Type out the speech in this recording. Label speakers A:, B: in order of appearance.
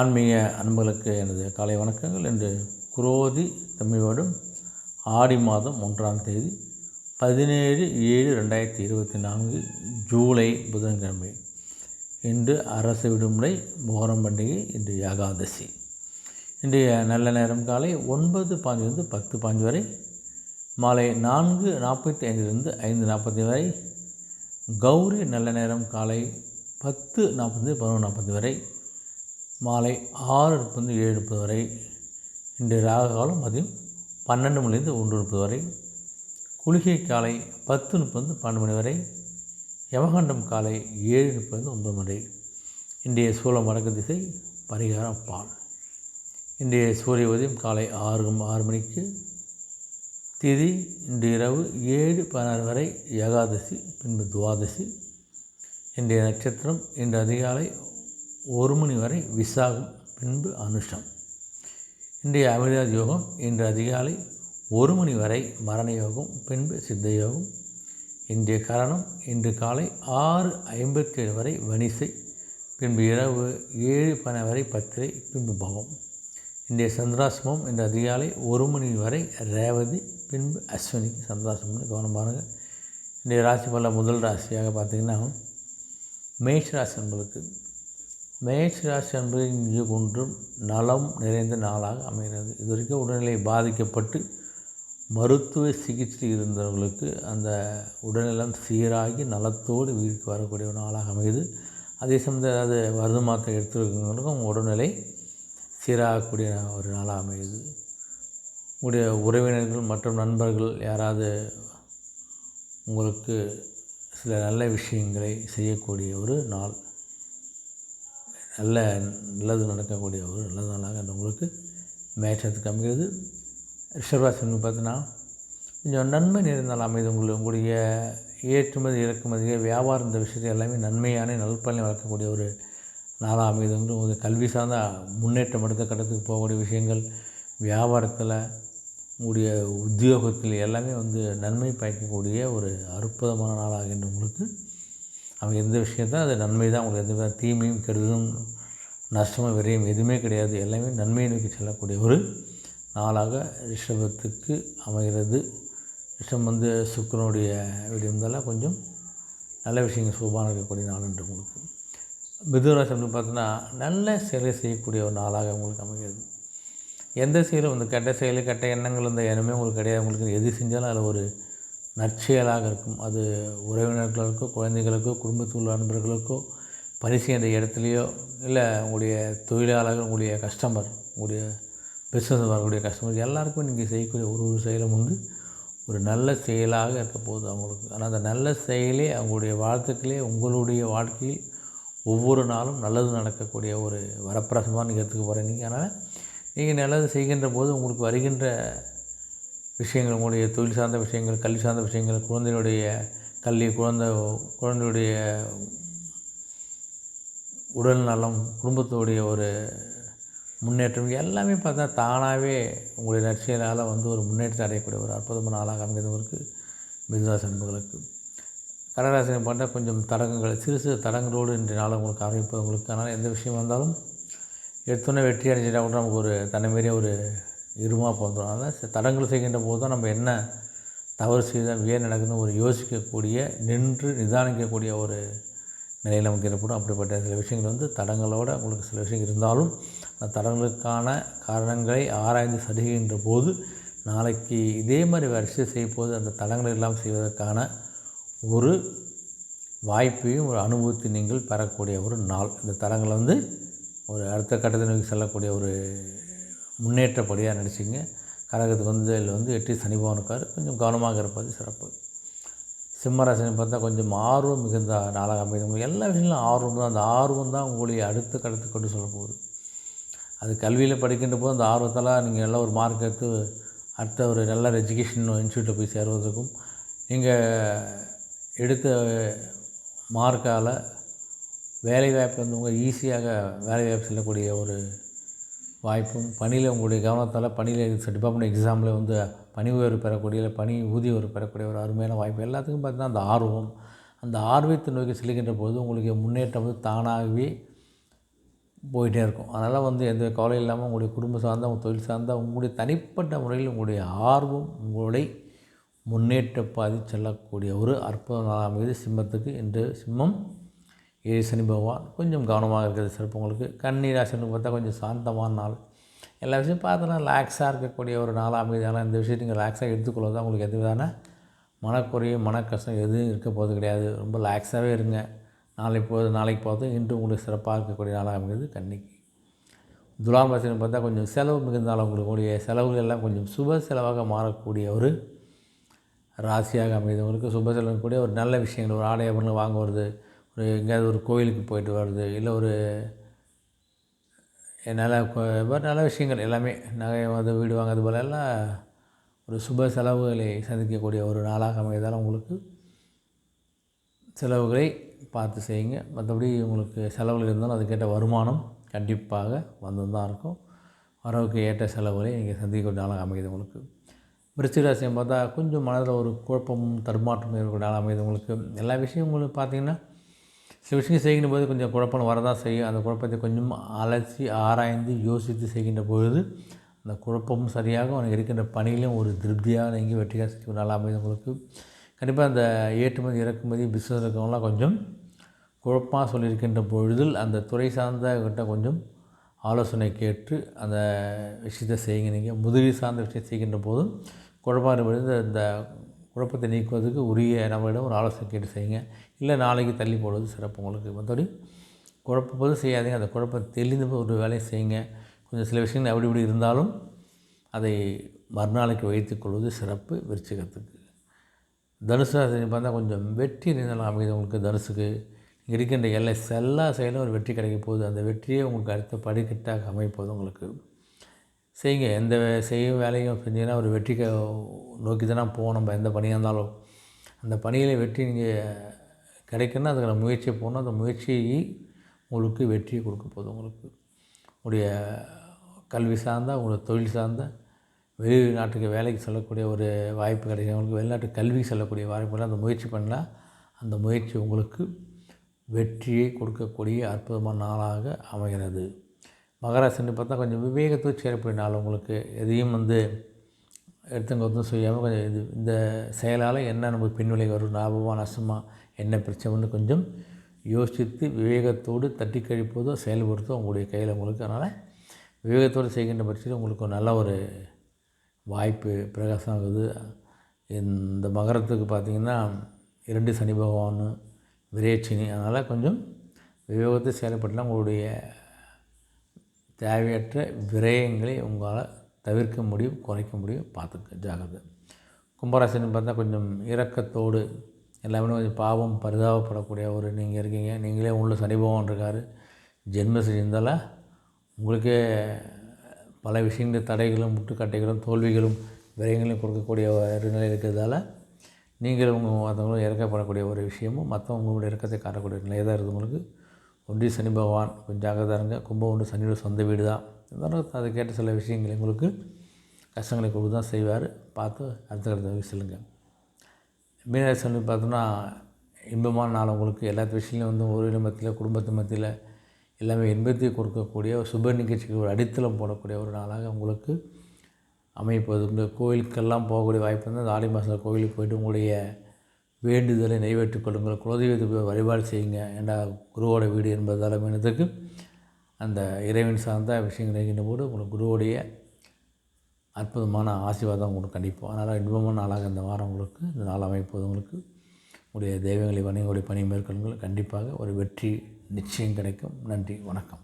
A: ஆன்மீக அன்புகளுக்கு எனது காலை வணக்கங்கள். என்று குரோதி தமிழ் ஆடி மாதம் ஒன்றாம் தேதி பதினேழு ஏழு ரெண்டாயிரத்தி இருபத்தி நான்கு ஜூலை புதன்கிழமை. இன்று அரசு விடுமுறை மோகரம் பண்டிகை இன்று ஏகாதசி. இன்றைய நல்ல நேரம் காலை ஒன்பது பாஞ்சிலிருந்து பத்து பாஞ்சு வரை மாலை நான்கு நாற்பத்தி ஐந்திலிருந்து ஐந்து நாற்பத்தி வரை கௌரி நல்ல நேரம் காலை பத்து நாற்பது பதினொன்று நாற்பது வரை மாலை ஆறு முப்பது ஏழு முப்பது வரை இன்று ராக காலம் மதியம் பன்னெண்டு மணிலேருந்து ஒன்று முப்பது வரை குளிகை காலை பத்து முப்பது பன்னெண்டு மணி வரை யமகண்டம் காலை ஏழு முப்பது ஒன்பது மணி இன்றைய சூளம் வடக்கு திசை பரிகாரம் பால். இன்றைய சூரிய உதயம் காலை ஆறு ஆறு மணிக்கு. திதி இன்று இரவு ஏழு பதினாறு வரை ஏகாதசி பின்பு துவாதசி. இன்றைய நட்சத்திரம் இன்று அதிகாலை ஒரு மணி வரை விசாகம் பின்பு அனுஷம் இன்றைய அமிர்தாத் யோகம் இன்று அதிகாலை ஒரு மணி வரை மரண யோகம் பின்பு சித்த யோகம். இன்றைய கரணம் இன்று காலை ஆறு ஐம்பத்தி ஏழு வரை வனிசை பின்பு இரவு ஏழு பண வரை பத்திரை பின்பு பவம். இன்றைய சந்திராசிரமம் இன்று அதிகாலை ஒரு மணி வரை ரேவதி பின்பு அஸ்வினி. சந்திராசிரமம்னு கவனம் பாருங்கள் இன்றைய ராசி பல முதல் ராசியாக பார்த்திங்கன்னா மேஷ ராசி என்பதுக்கு மேஷ ராசி என்பது இங்கு ஒன்றும் நலம் நிறைந்த நாளாக அமைகிறது. இது வரைக்கும் உடல்நிலை பாதிக்கப்பட்டு மருத்துவ சிகிச்சை இருந்தவர்களுக்கு அந்த உடல்நலம் சீராகி நலத்தோடு வீட்டுக்கு வரக்கூடிய ஒரு நாளாக அமையுது. அதே சமயத்தில் அதாவது மருந்து மாத்திரை எடுத்துருக்கவங்களுக்கும் உடல்நிலை சீராகக்கூடிய ஒரு நாளாக அமையுது. உங்களுடைய உறவினர்கள் மற்றும் நண்பர்கள் யாராவது உங்களுக்கு சில நல்ல விஷயங்களை செய்யக்கூடிய ஒரு நாள். நல்ல நல்லது நடக்கக்கூடிய ஒரு நல்ல நாளாக அந்த உங்களுக்கு மேட்சத்துக்கு அமைகிறது. ரிஷர்வாசன் பார்த்தீங்கன்னா கொஞ்சம் நன்மை நிறைந்தால் அமைது. உங்களுக்கு உங்களுடைய ஏற்றுமதி இறக்குமதி வியாபாரம் இந்த விஷயத்தை எல்லாமே நன்மையான நல்பலனை வளர்க்கக்கூடிய ஒரு நாளாக அமைது உங்களுக்கு கல்வி சார்ந்த முன்னேற்றம் அடுத்த கட்டத்துக்கு போகக்கூடிய விஷயங்கள் வியாபாரத்தில் உங்களுடைய உத்தியோகத்தில் எல்லாமே வந்து நன்மை பயக்கக்கூடிய ஒரு அற்புதமான நாளாகின்ற உங்களுக்கு அவங்க எந்த விஷயத்தான் அது நன்மை தான். உங்களுக்கு எந்த தீமையும் கெடுதலும் நஷ்டமும் விரையும் எதுவுமே கிடையாது. எல்லாமே நன்மையை நோக்கி செல்லக்கூடிய ஒரு நாளாக ரிஷபத்துக்கு அமைகிறது. ரிஷம் வந்து சுக்கரனுடைய விடியிருந்தாலும் இருந்தாலும் கொஞ்சம் நல்ல விஷயங்கள் சுபான இருக்கக்கூடிய நாள் என்று உங்களுக்கு மிதுராசம்னு பார்த்தோன்னா நல்ல செயலை செய்யக்கூடிய ஒரு நாளாக உங்களுக்கு அமைகிறது. எந்த செயலும் இந்த கெட்ட செயல் கெட்ட எண்ணங்கள் இந்த எண்ணமே உங்களுக்கு கிடையாது. உங்களுக்கு எது செஞ்சாலும் அதில் ஒரு நற்செயலாக இருக்கும். அது உறவினர்களுக்கோ குழந்தைகளுக்கோ குடும்பத்தில் உள்ள நண்பர்களுக்கோ பணி செய்கிற இடத்துலையோ இல்லை உங்களுடைய தொழிலாளர்கள் உங்களுடைய கஸ்டமர் உங்களுடைய பிஸ்னஸ் வரக்கூடிய கஸ்டமர் எல்லாருக்கும் நீங்கள் செய்யக்கூடிய ஒரு ஒரு செயலும் வந்து ஒரு நல்ல செயலாக இருக்க போகுது அவங்களுக்கு. ஆனால் அந்த நல்ல செயலே அவங்களுடைய வாழ்த்துக்களே உங்களுடைய வாழ்க்கையில் ஒவ்வொரு நாளும் நல்லது நடக்கக்கூடிய ஒரு வரப்பிரசமாக நீங்கள் எடுத்துக்க போகிறேன் நீங்கள் அதனால் நீங்கள் நல்லது செய்கின்ற போது உங்களுக்கு வருகின்ற விஷயங்கள் உங்களுடைய தொழில் சார்ந்த விஷயங்கள் கல்வி சார்ந்த விஷயங்கள் குழந்தையுடைய கல்வி குழந்தை குழந்தையுடைய உடல் நலம் குடும்பத்துடைய ஒரு முன்னேற்றம் எல்லாமே பார்த்தா தானாகவே உங்களுடைய நற்செயலால் வந்து ஒரு முன்னேற்றத்தை அடையக்கூடிய ஒரு அற்புதமான ஆளாக அமைந்தவருக்கு மிதுராசி அன்புகளுக்கு. கடகராசினை பார்த்தா கொஞ்சம் தடங்கங்கள் சிறு சிறு தடங்களோடு இன்றைய நாள் உங்களுக்கு ஆரம்பிப்பவங்களுக்கு அதனால் எந்த விஷயம் வந்தாலும் எடுத்தோன்னே வெற்றி அடைஞ்சிட்டா கூட நமக்கு ஒரு தன்னைமாரியே ஒரு இருமாக போந்துடும் அதனால் தடங்கள் செய்கின்ற போது தான் நம்ம என்ன தவறு செய்தால் ஏன் நடக்குதுன்னு ஒரு யோசிக்கக்கூடிய நின்று நிதானிக்கக்கூடிய ஒரு நிலையில் நமக்கு ஏற்படும். அப்படிப்பட்ட சில விஷயங்கள் வந்து தடங்களோடு உங்களுக்கு சில விஷயங்கள் இருந்தாலும் அந்த தடங்களுக்கான காரணங்களை ஆராய்ந்து சரிகின்ற போது நாளைக்கு இதே மாதிரி வரிசை செய்யும்போது அந்த தடங்கள் எல்லாம் செய்வதற்கான ஒரு வாய்ப்பையும் ஒரு அனுபவத்தை நீங்கள் பெறக்கூடிய ஒரு நாள். இந்த தடங்களை வந்து ஒரு அடுத்த கட்டத்தை நோக்கி செல்லக்கூடிய ஒரு முன்னேற்றப்படியாக நினச்சிங்க கரகத்துக்கு வந்து இதில் வந்து எட்டி சனிபவன் இருக்கார். கொஞ்சம் கவனமாக இருப்பது சிறப்பு. சிம்மராசினி பார்த்தா கொஞ்சம் ஆர்வம் மிகுந்த நாளாக அமைது எல்லா விஷயங்களும் ஆர்வம் தான். அந்த ஆர்வம் தான் உங்களுடைய அடுத்த கடத்து கொண்டு சொல்ல போகுது. அது கல்வியில் படிக்கின்ற போது அந்த ஆர்வத்தால் நீங்கள் நல்ல ஒரு மார்க் எடுத்து அடுத்த ஒரு நல்ல எஜுகேஷன் இன்ஸ்டியூட்டில் போய் சேருவதற்கும் நீங்கள் எடுத்த மார்க்கால் வேலைவாய்ப்பு வந்து உங்கள் ஈஸியாக வேலைவாய்ப்பு செல்லக்கூடிய ஒரு வாய்ப்பும். பணியில் உங்களுடைய கவனத்தால் பணியில் டிபார்ட்மெண்ட் எக்ஸாமில் வந்து பணி உயர்வு பெறக்கூடிய இல்லை பணி ஊதிய உயர்வு பெறக்கூடிய ஒரு அருமையான வாய்ப்பு. எல்லாத்துக்கும் பார்த்தீங்கன்னா அந்த ஆர்வம் அந்த ஆர்வத்தை நோக்கி செல்கின்ற போது உங்களுக்கு முன்னேற்றம் வந்து தானாகவே போயிட்டே இருக்கும். அதனால் வந்து எந்த கவலையும் இல்லாமல் உங்களுடைய குடும்பம் சார்ந்த உங்கள் தொழில் சார்ந்த உங்களுடைய தனிப்பட்ட முறையில் உங்களுடைய ஆர்வம் உங்களை முன்னேற்ற பாதி செல்லக்கூடிய ஒரு அற்புத நாளாக அமைது சிம்மத்துக்கு இன்று சிம்மம் ஏழு சனி பகவான் கொஞ்சம் கவனமாக இருக்கிறது சிறப்பு உங்களுக்கு. கன்னி ராசின்னு பார்த்தா கொஞ்சம் சாந்தமான நாள். எல்லா விஷயம் பார்த்தோன்னா ரிலாக்ஸாக இருக்கக்கூடிய ஒரு நாள் அமைதி இந்த விஷயத்தை நீங்கள் ரிலாக்ஸாக எடுத்துக்கொள்வது தான் உங்களுக்கு எது விதான மனக்குறையும் மனக்கஷ்டம் எதுவும் இருக்க போகிறது கிடையாது. ரொம்ப ரிலாக்ஸாகவே இருங்க. நாளைக்கு போது நாளைக்கு போகுது இன்று உங்களுக்கு சிறப்பாக இருக்கக்கூடிய நாளாக அமைகிறது கன்னிக்கு. துலாம் ராசின்னு பார்த்தா கொஞ்சம் செலவு மிகுந்தாலும் உங்களுடைய செலவுகள் எல்லாம் கொஞ்சம் சுப செலவாக மாறக்கூடிய ஒரு ராசியாக அமைதவங்களுக்கு சுப செலவு கூடிய ஒரு நல்ல விஷயங்கள் ஒரு ஆடை பொருள் வாங்குவது ஒரு எங்கேயாவது ஒரு கோயிலுக்கு போயிட்டு வர்றது இல்லை ஒரு நல்ல நல்ல விஷயங்கள் எல்லாமே. நகை வந்து வீடு வாங்குறது போல எல்லாம் ஒரு சுப செலவுகளை சந்திக்கக்கூடிய ஒரு நாளாக அமைதால் உங்களுக்கு செலவுகளை பார்த்து செய்யுங்க. மற்றபடி உங்களுக்கு செலவுகள் இருந்தாலும் அதுக்கேற்ற வருமானம் கண்டிப்பாக வந்து தான் இருக்கும். வரவுக்கு ஏற்ற செலவுகளை நீங்கள் சந்திக்கக்கூடிய நாளாக அமையுது உங்களுக்கு. விருச்சிகராசியம் பார்த்தா கொஞ்சம் மனதில் ஒரு குழப்பமும் தடுமாற்றம் இருக்கக்கூடிய நாளாக அமையுது உங்களுக்கு. எல்லா விஷயங்களும் உங்களுக்கு சில விஷயங்கள் செய்கின்ற போது கொஞ்சம் குழப்பம் வரதான் செய்யும். அந்த குழப்பத்தை கொஞ்சம் அலசி ஆராய்ந்து யோசித்து செய்கின்ற பொழுது அந்த குழப்பமும் சரியாக அவனுக்கு இருக்கின்ற பணியிலும் ஒரு திருப்தியாக நீங்கள் வெற்றியாக நல்லா அமைது உங்களுக்கு கண்டிப்பாக அந்த ஏற்றுமதி இறக்குமதி பிஸ்னஸ் இருக்கவங்களாம் கொஞ்சம் குழப்பமாக சொல்லியிருக்கின்ற பொழுதில் அந்த துறை சார்ந்த கிட்ட கொஞ்சம் ஆலோசனை கேட்டு அந்த விஷயத்தை செய்யுங்க. நீங்கள் முதலீடு சார்ந்த விஷயத்தை செய்கின்ற போதும் குழப்பம் இருப்பது இந்த குழப்பத்தை நீக்குவதற்கு உரிய நம்மளிடம் ஒரு ஆலோசனை கேட்டு செய்யுங்க. இல்லை நாளைக்கு தள்ளி போடுவது சிறப்பு உங்களுக்கு. மற்றபடி குழப்பப்போது செய்யாதீங்க. அந்த குழப்பம் தெளிந்த ஒரு வேலையை செய்யுங்க. கொஞ்சம் சில விஷயங்கள் அப்படி இப்படி இருந்தாலும் அதை மறுநாளைக்கு வைத்துக்கொள்வது சிறப்பு விருச்சிகத்துக்கு. தனுசு ராசி பார்த்தா கொஞ்சம் வெற்றி நிலம் அமைது உங்களுக்கு தனுசுக்கு. இருக்கின்ற எல்லை எல்லா செயலும் ஒரு வெற்றி கிடைக்க போகுது. அந்த வெற்றியே உங்களுக்கு அடுத்த படிக்கட்டாக அமைப்போது உங்களுக்கு. செய்யுங்க. எந்த செய்யும் வேலையும் செஞ்சீங்கன்னா ஒரு வெற்றிக்கு நோக்கி தானே போகணும். நம்ம எந்த பணியாக இருந்தாலும். அந்த பணியில் வெற்றி நீங்கள் கிடைக்குன்னா அதுக்கான முயற்சியை போகணும் அந்த முயற்சியை உங்களுக்கு வெற்றியை கொடுக்க போகுது உங்களுக்கு. உடைய கல்வி சார்ந்த உங்களுடைய தொழில் சார்ந்த வெளிநாட்டுக்கு வேலைக்கு செல்லக்கூடிய ஒரு வாய்ப்பு கிடைக்கும். உங்களுக்கு வெளிநாட்டு கல்வி செல்லக்கூடிய வாய்ப்புகள் அந்த முயற்சி பண்ணால் அந்த முயற்சி உங்களுக்கு வெற்றியை கொடுக்கக்கூடிய அற்புதமான நாளாக அமைகிறது. மகராசின்னு பார்த்தா கொஞ்சம் விவேகத்தோடு சேரப்படினாலும் உங்களுக்கு எதையும் வந்து எடுத்துங்க செய்யாமல் கொஞ்சம் இது இந்த செயலால் என்ன நமக்கு பின்விலை வரும் லாபமாக நஷ்டமாக என்ன பிரச்சனைன்னு கொஞ்சம் யோசித்து விவேகத்தோடு தட்டி கழிப்பதோ செயல்படுத்தோ உங்களுடைய கையில் உங்களுக்கு. அதனால் விவேகத்தோடு செய்கின்ற பட்சத்தில் உங்களுக்கு நல்ல ஒரு வாய்ப்பு பிரகாசம் ஆகுது. இந்த மகரத்துக்கு பார்த்திங்கன்னா இரண்டு சனி பகவான் விரேச்சினி அதனால் கொஞ்சம் விவேகத்தை செயல்பட்டால் உங்களுடைய தேவையற்ற விரயங்களை உங்களால் தவிர்க்க முடியும் குறைக்க முடியும். பார்த்துக்க ஜாகிரதை கும்பராசின்னு பார்த்தா கொஞ்சம் இரக்கத்தோடு எல்லாமே கொஞ்சம் பாவம் பரிதாபப்படக்கூடிய ஒரு நீங்கள் இருக்கீங்க. நீங்களே உள்ள சனி பகவான் இருக்கார். ஜென்ம இருந்தாலும் உங்களுக்கே பல விஷயங்கள் தடைகளும் முட்டுக்கட்டைகளும் தோல்விகளும் விரயங்களையும் கொடுக்கக்கூடிய ஒரு நிலை இருக்கிறதால நீங்கள் உங்கள் மற்றவங்களும் இறக்கப்படக்கூடிய ஒரு விஷயமும் மற்றவங்க உங்களுடைய இறக்கத்தை காட்டக்கூடிய நிலையாக தான் இருக்குது உங்களுக்கு. ஒன்றி சனி பகவான் கொஞ்சம் ஜாகிரதாக இருங்க. கும்பம் ஒன்று சனியோட சொந்த வீடு தான். இருந்தாலும் அதை கேட்ட சில விஷயங்கள் உங்களுக்கு கஷ்டங்களை கொடுத்து தான் செய்வார். பார்த்து அடுத்த கருத்தை செல்லுங்க. மீனராசி பார்த்தோன்னா இன்பமான நாள் உங்களுக்கு. எல்லா விஷயங்களும் வந்து ஒரு மத்தியில் குடும்பத்து மத்தியில் எல்லாமே இன்பத்தை கொடுக்கக்கூடிய ஒரு சுப நிகழ்ச்சிக்கு ஒரு அடித்தளம் போடக்கூடிய ஒரு நாளாக உங்களுக்கு அமைப்பது இந்த கோயிலுக்கெல்லாம் போகக்கூடிய வாய்ப்பு இருந்தால் அந்த ஆடி மாதத்தில் கோயிலுக்கு போய்ட்டு உங்களுடைய வேண்டுதலை நிறைவேற்றிக் கொள்ளுங்கள். குலதெய்வத்தை வழிபாடு செய்யுங்க. ஏண்டா குருவோட வீடு என்பதால் மீனத்துக்கு அந்த இறைவன் சார்ந்த விஷயங்கள் நினைக்கின்ற போது உங்களுக்கு குருவோடைய அற்புதமான ஆசீர்வாதம் உங்களுக்கு கண்டிப்பாக அதனால் இன்பமான நாளாக இந்த வாரம் உங்களுக்கு இந்த நாள் அமைப்பது உங்களுக்கு. உடைய தெய்வங்களை வணிகங்களுடைய பணி மேற்கொள்ளுங்கள். கண்டிப்பாக ஒரு வெற்றி நிச்சயம் கிடைக்கும். நன்றி. வணக்கம்.